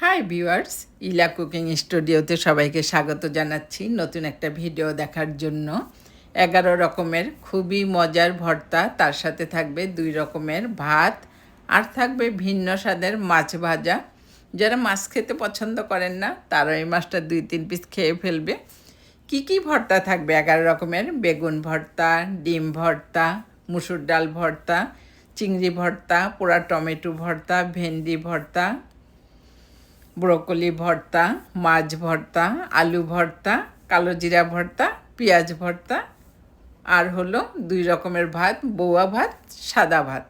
Hi viewers ইলা cooking স্টুডিওতে সবাইকে স্বাগত জানাচ্ছি নতুন একটা ভিডিও দেখার জন্য। এগারো রকমের খুবই মজার ভর্তা, তার সাথে থাকবে দুই রকমের ভাত, আর থাকবে ভিন্ন স্বাদের মাছ ভাজা। যারা মাছ খেতে পছন্দ করেন না, তারা এই মাছটা দুই তিন পিস খেয়ে ফেলবে। কি কি ভর্তা থাকবে? এগারো রকমের বেগুন ভর্তা, ডিম ভর্তা, মুসুর ডাল ভর্তা, চিংড়ি ভর্তা, পোড়া টমেটো ভর্তা, ভেন্ডি ভর্তা ব্রোকলি ভর্তা, মাছ ভর্তা, আলু ভর্তা, কালো জিরা ভর্তা, পেঁয়াজ ভর্তা, আর হলো দুই রকমের ভাত, বৌয়া ভাত, সাদা ভাত।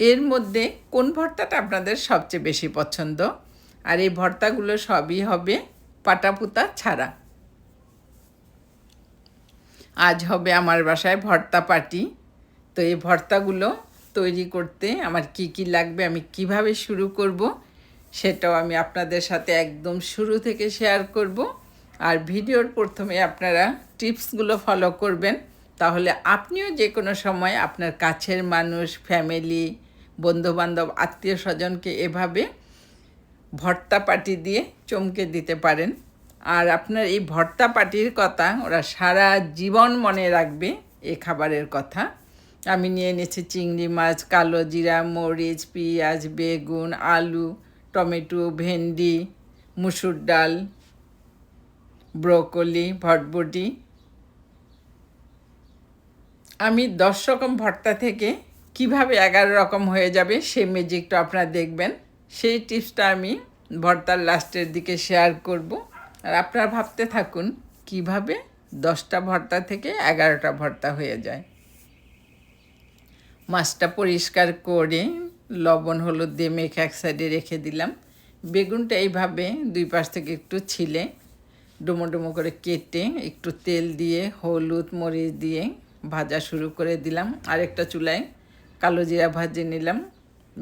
এর মধ্যে কোন ভর্তাটা আপনাদের সবচেয়ে বেশি পছন্দ? আর এই ভর্তাগুলো সবই হবে পাটাপুতা ছাড়া। আজ হবে আমার বাসায় ভর্তা পার্টি। তো এই ভর্তাগুলো তৈরি করতে আমার কি কি লাগবে, আমি কীভাবে শুরু করব সেটাও আমি আপনাদের সাথে একদম শুরু থেকে শেয়ার করব। আর ভিডিওর প্রথমে আপনারা টিপসগুলো ফলো করবেন। তাহলে আপনিও যে কোনো সময় আপনার কাছের মানুষ ফ্যামিলি বন্ধুবান্ধব, আত্মীয় স্বজনকে এভাবে ভর্তা পাটি দিয়ে চমকে দিতে পারেন। আর আপনার এই ভর্তা পাটির কথা ওরা সারা জীবন মনে রাখবে এ খাবারের কথা। আমি নিয়ে নিয়েছি চিংড়ি মাছ, কালো জিরা, মরিচ, পেঁয়াজ, বেগুন, আলু। টমেটো, ভেন্ডি, মুসুর ডাল, ব্রোকলি ভটবটি আমি দশ রকম ভর্তা থেকে কীভাবে এগারো রকম হয়ে যাবে সেই ম্যাজিকটা আপনারা দেখবেন। সেই টিপসটা আমি ভর্তার লাস্টের দিকে শেয়ার করব। আর আপনারা ভাবতে থাকুন, কীভাবে দশটা ভর্তা থেকে এগারোটা ভর্তা হয়ে যায়। মাছটা পরিষ্কার করে লবণ, হলুদ দিয়ে মেখে এক সাইডে রেখে দিলাম। বেগুনটা এইভাবে দুই পাশ থেকে একটু ছিলে, ডুমো ডুমো করে কেটে একটু তেল দিয়ে, হলুদ মরিচ দিয়ে ভাজা শুরু করে দিলাম। আরেকটা চুলায় কালো জিরা ভাজে নিলাম।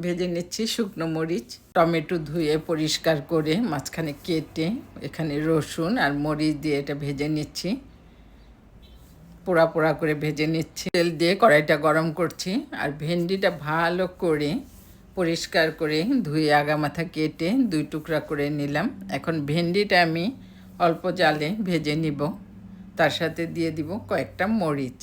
ভেজে নিচ্ছি শুকনো মরিচ, টমেটো ধুয়ে পরিষ্কার করে মাঝখানে কেটে এখানে রসুন আর মরিচ দিয়ে এটা ভেজে নিচ্ছি। পোড়া পোড়া করে ভেজে নিচ্ছি। তেল দিয়ে কড়াইটা গরম করছি আর ভেন্ডিটা ভালো করে পরিষ্কার করে ধুয়ে আগা মাথা কেটে দুই টুকরা করে নিলাম। এখন ভেন্ডিটা আমি অল্প জালে ভেজে নিব। তার সাথে দিয়ে দিব কয়েকটা মরিচ।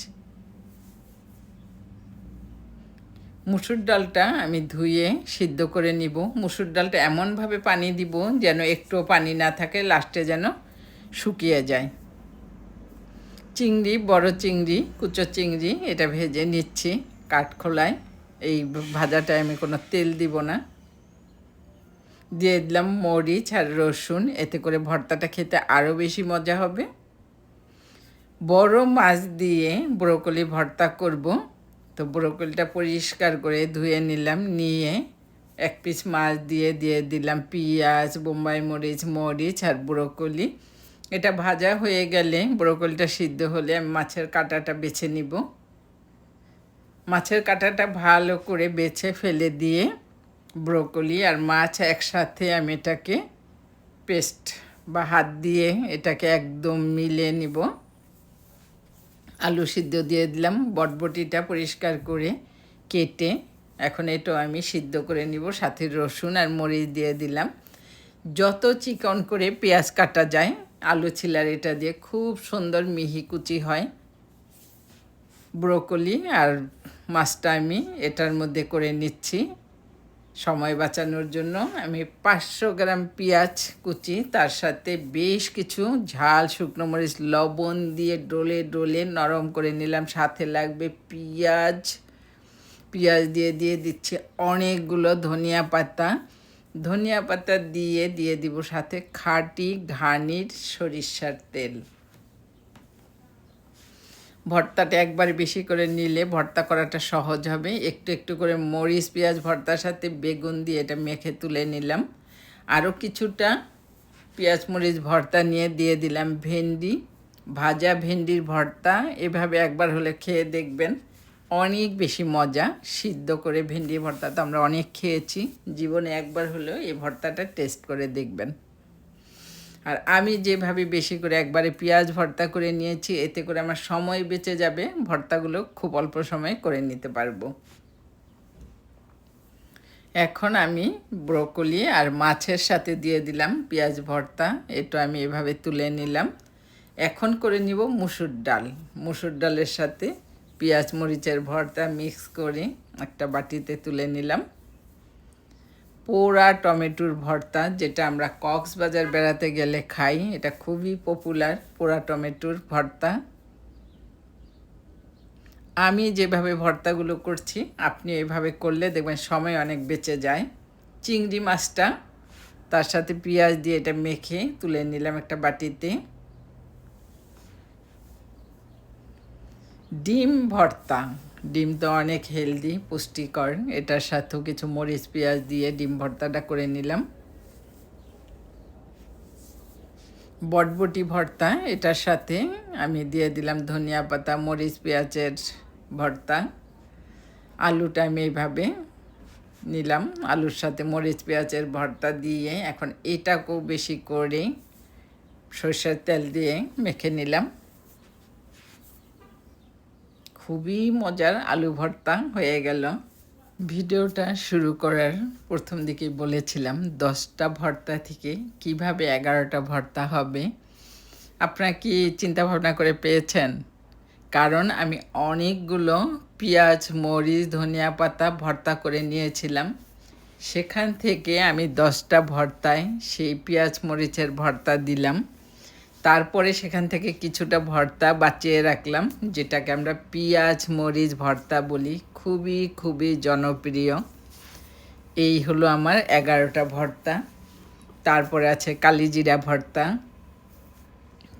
মুসুর ডালটা আমি ধুয়ে সিদ্ধ করে নিব। মুসুর ডালটা এমনভাবে পানি দিব যেন একটুও পানি না থাকে, লাস্টে যেন শুকিয়ে যায়। চিংড়ি, বড় চিংড়ি, কুচো চিংড়ি এটা ভেজে নিচ্ছি কাঠখোলায়। এই ভাজাটায় আমি কোনো তেল দিব না। দিয়ে দিলাম মরিচ আর রসুন, এতে করে ভর্তাটা খেতে আরও বেশি মজা হবে। বড় মাছ দিয়ে ব্রোকলি ভর্তা করব। তো ব্রোকলিটা পরিষ্কার করে ধুয়ে নিলাম, নিয়ে এক পিস মাছ দিয়ে দিয়ে দিলাম পেঁয়াজ, বোম্বাই মরিচ মরিচ আর ব্রোকলি। এটা ভাজা হয়ে গেলে ব্রোকলিটা সিদ্ধ হলে আমি মাছের কাঁটাটা বেছে নিব। মাছের কাঁটাটা ভালো করে বেছে ফেলে দিয়ে ব্রোকলি আর মাছ একসাথে আমি এটাকে পেস্ট বা হাত দিয়ে এটাকে একদম মিলে নিব। আলু সিদ্ধ দিয়ে দিলাম, বটবটিটা পরিষ্কার করে কেটে এখন এটাও আমি সিদ্ধ করে নিব, সাথে রসুন আর মরিচ দিয়ে দিলাম। যত চিকন করে পেঁয়াজ কাটা যায়, আলু ছিলার এটা দিয়ে খুব সুন্দর মিহি কুচি হয়। ব্রোকলি আর মাছটা আমি এটার মধ্যে করে নিচ্ছি। সময় বাঁচানোর জন্য আমি পাঁচশো গ্রাম পেঁয়াজ কুচি, তার সাথে বেশ কিছু ঝাল শুকনো মরিচ, লবণ দিয়ে ডোলে ডোলে নরম করে নিলাম। সাথে লাগবে পেঁয়াজ। পেঁয়াজ দিয়ে দিয়ে দিচ্ছি অনেকগুলো ধনিয়া পাতা। ধনিয়া পাতা দিয়ে দিয়ে দিব সাথে খাঁটি ঘানির সরিষার তেল। ভর্তাটা একবার বেশি করে নিলে ভর্তা করাটা সহজ হবে। একটু একটু করে মরিচ, পেঁয়াজ ভর্তার সাথে বেগুন দিয়ে এটা মেখে তুলে নিলাম। আরও কিছুটা পেঁয়াজ, মরিচ ভর্তা নিয়ে দিয়ে দিলাম ভেন্ডি। ভাজা ভেন্ডির ভর্তা এভাবে একবার হলে খেয়ে দেখবেন। অনেক বেশি মজা। সিদ্ধ করে ভেন্ডি ভর্তা তো আমরা অনেক খেয়েছি। জীবনে একবার হলেও এই ভর্তাটা টেস্ট করে দেখবেন। আর আমি যেভাবে বেশি করে একবারে পেঁয়াজ ভর্তা করে নিয়েছি, এতে করে আমার সময় বেঁচে যাবে, ভর্তাগুলো খুব অল্প সময়ে করে নিতে পারব। এখন আমি ব্রোকলি আর মাছের সাথে দিয়ে দিলাম পেঁয়াজ ভর্তা, এটা আমি এভাবে তুলে নিলাম। এখন করে নিব মুসুর ডাল। মুসুর ডালের সাথে পেঁয়াজ মরিচের ভর্তা মিক্স করে একটা বাটিতে তুলে নিলাম। পোড়া টমেটোর ভর্তা, যেটা আমরা কক্সবাজার বেড়াতে গেলে খাই, এটা খুবই পপুলার পোড়া টমেটোর ভর্তা। আমি যেভাবে ভর্তাগুলো করছি, আপনি এভাবে করলে দেখবেন সময় অনেক বেঁচে যায়। চিংড়ি মাছটা, তার সাথে পেঁয়াজ দিয়ে এটা মেখে তুলে নিলাম একটা বাটিতে। ডিম ভর্তা। ডিম তো অনেক হেলদি, পুষ্টিকর। এটার সাথেও কিছু মরিচ, পেঁয়াজ দিয়ে ডিম ভর্তাটা করে নিলাম। বটবটি ভর্তা, এটার সাথে আমি দিয়ে দিলাম ধনিয়া পাতা, মরিচ, পেঁয়াজের ভর্তা। আলুটা আমি এইভাবে নিলাম। আলুর সাথে মরিচ, পেঁয়াজের ভর্তা দিয়ে এখন এটাকেও বেশি করে সর্ষের তেল দিয়ে মেখে নিলাম। খুবই মজার আলু ভর্তা হয়ে গেল। ভিডিওটা শুরু করার প্রথম দিকে বলেছিলাম, দশটা ভর্তা থেকে কীভাবে এগারোটা ভর্তা হবে? আপনারা কি চিন্তা ভাবনা করে পেয়েছেন? কারণ আমি অনেকগুলো পেঁয়াজ, মরিচ, ধনিয়া পাতা ভর্তা করে নিয়েছিলাম। সেখান থেকে আমি দশটা ভর্তায় সেই পেঁয়াজ, মরিচের ভর্তা দিলাম। তারপরে সেখান থেকে কিছুটা ভর্তা বাঁচিয়ে রাখলাম, যেটাকে আমরা পেঁয়াজ, মরিচ, ভর্তা বলি। খুবই খুবই জনপ্রিয়। এই হলো আমার এগারোটা ভর্তা। তারপরে আছে কালিজিরা ভর্তা।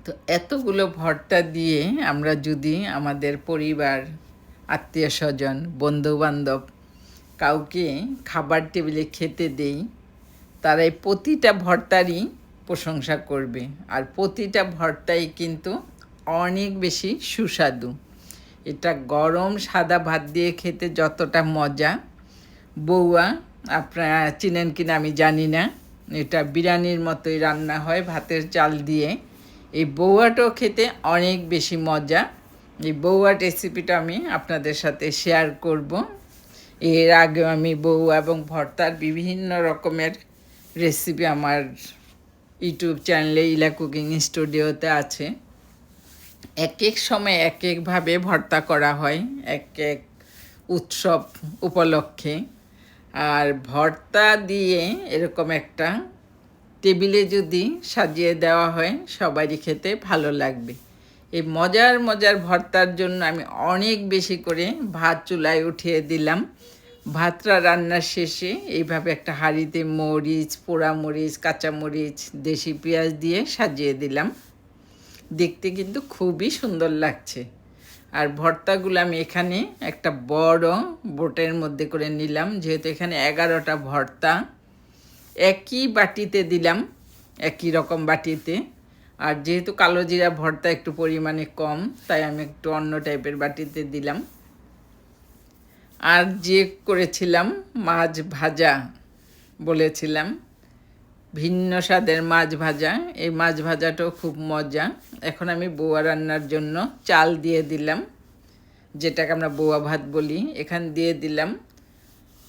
তো এতগুলো ভর্তা দিয়ে আমরা যদি আমাদের পরিবার আত্মীয় স্বজন বন্ধুবান্ধব কাউকে খাবার টেবিলে খেতে দেই, তারা এই প্রতিটা ভর্তারই প্রশংসা করবে। আর প্রতিটা ভর্তাই কিন্তু অনেক বেশি সুস্বাদু। এটা গরম সাদা ভাত দিয়ে খেতে যতটা মজা। বউয়া আপনারা চিনেন কিনা আমি জানি না। এটা বিরিয়ানির মতোই রান্না হয় ভাতের চাল দিয়ে। এই বউয়াটাও খেতে অনেক বেশি মজা। এই বউয়া রেসিপিটা আমি আপনাদের সাথে শেয়ার করব। এর আগে আমি বউয়া এবং ভর্তার বিভিন্ন রকমের রেসিপি আমার ইউটিউব চ্যানেলে ইলা কুকিং স্টুডিওতে আছে। এক এক সময় এক একভাবে ভর্তা করা হয় এক এক উৎসব উপলক্ষে। আর ভর্তা দিয়ে এরকম একটা টেবিলে যদি সাজিয়ে দেওয়া হয়, সবারই খেতে ভালো লাগবে। এই মজার মজার ভর্তার জন্য আমি অনেক বেশি করে ভাত চুলায় উঠিয়ে দিলাম। ভাতটা রান্নার শেষে এইভাবে একটা হাঁড়িতে মরিচ পোড়া মরিচ কাঁচা মরিচ দেশি পেঁয়াজ দিয়ে সাজিয়ে দিলাম। দেখতে কিন্তু খুবই সুন্দর লাগছে। আর ভর্তাগুলো আমি এখানে একটা বড় বোটের মধ্যে করে নিলাম, যেহেতু এখানে এগারোটা ভর্তা। একই বাটিতে দিলাম, একই রকম বাটিতে। আর যেহেতু কালো জিরা ভর্তা একটু পরিমাণে কম, তাই আমি একটু অন্য টাইপের বাটিতে দিলাম। আর যে করেছিলাম মাছ ভাজা বলেছিলাম, ভিন্ন স্বাদের মাছ ভাজা। এই মাছ ভাজাটাও খুব মজা। এখন আমি বৌয়া রান্নার জন্য চাল দিয়ে দিলাম, যেটাকে আমরা বৌয়া ভাত বলি। এখান দিয়ে দিলাম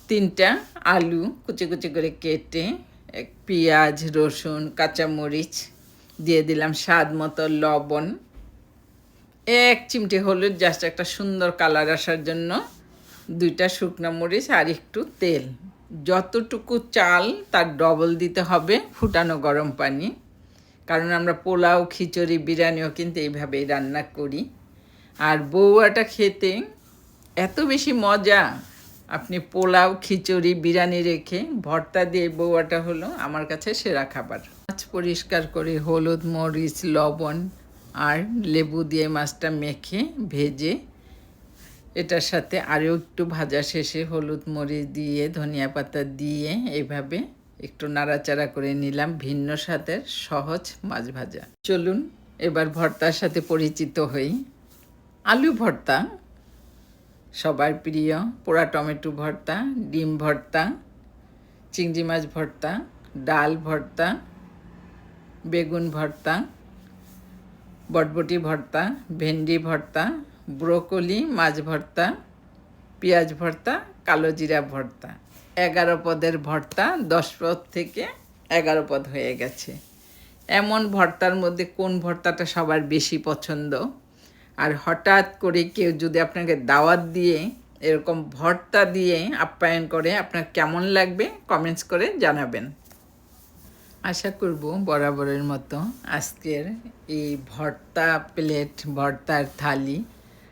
তিনটা আলু কুচি কুচি করে কেটে পেঁয়াজ, রসুন, কাঁচামরিচ, দিয়ে দিলাম স্বাদ মতো লবণ। এক চিমটে হলুদ জাস্ট একটা সুন্দর কালার আসার জন্য দুইটা শুকনো মরিচ আর একটু তেল। যতটুকু চাল, তার ডবল দিতে হবে ফুটানো গরম পানি। কারণ আমরা পোলাও, খিচুড়ি, বিরিয়ানিও কিন্তু এইভাবেই রান্না করি। আর বৌয়াটা খেতে এত বেশি মজা। আপনি পোলাও, খিচুড়ি, বিরিয়ানি রেখে ভর্তা দিয়ে বৌয়াটা হলো আমার কাছে সেরা খাবার। মাছ পরিষ্কার করে হলুদ মরিচ, লবণ আর লেবু দিয়ে মাছটা মেখে, ভেজে এটার সাথে আরও একটু ভাজা শেষে হলুদ মরিচ দিয়ে, ধনিয়া পাতা দিয়ে এইভাবে একটু নাড়াচাড়া করে নিলাম ভিন্ন স্বাদের সহজ মাছ ভাজা। চলুন এবার ভর্তার সাথে পরিচিত হই। আলু ভর্তা, সবার প্রিয় পোড়া টমেটো ভর্তা, ডিম ভর্তা, চিংড়ি মাছ ভর্তা, ডাল ভর্তা, বেগুন ভর্তা, বটবটি ভর্তা, ভেন্ডি ভর্তা ব্রোকলি, মাছ ভর্তা, পেঁয়াজ ভর্তা, কালো জিরা ভর্তা। এগারো পদের ভর্তা, দশ পদ থেকে এগারো পদ হয়ে গেছে। এমন ভর্তার মধ্যে কোন ভর্তাটা সবার বেশি পছন্দ? আর হঠাৎ করে কেউ যদি আপনাকে দাওয়াত দিয়ে এরকম ভর্তা দিয়ে আপ্যায়ন করে, আপনার কেমন লাগবে? কমেন্টস করে জানাবেন। আশা করব বরাবরের মতো আজকের এই ভর্তা প্লেট, ভর্তার থালি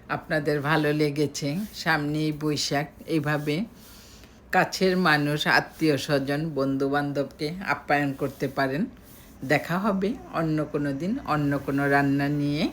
আপনাদের ভালো লেগেছে, সামনেই বৈশাখ। এইভাবে কাছের মানুষ, আত্মীয় স্বজন বন্ধু বান্ধবকে আপ্যায়ন করতে পারেন। দেখা হবে অন্য কোনো দিন, অন্য কোনো রান্না নিয়ে।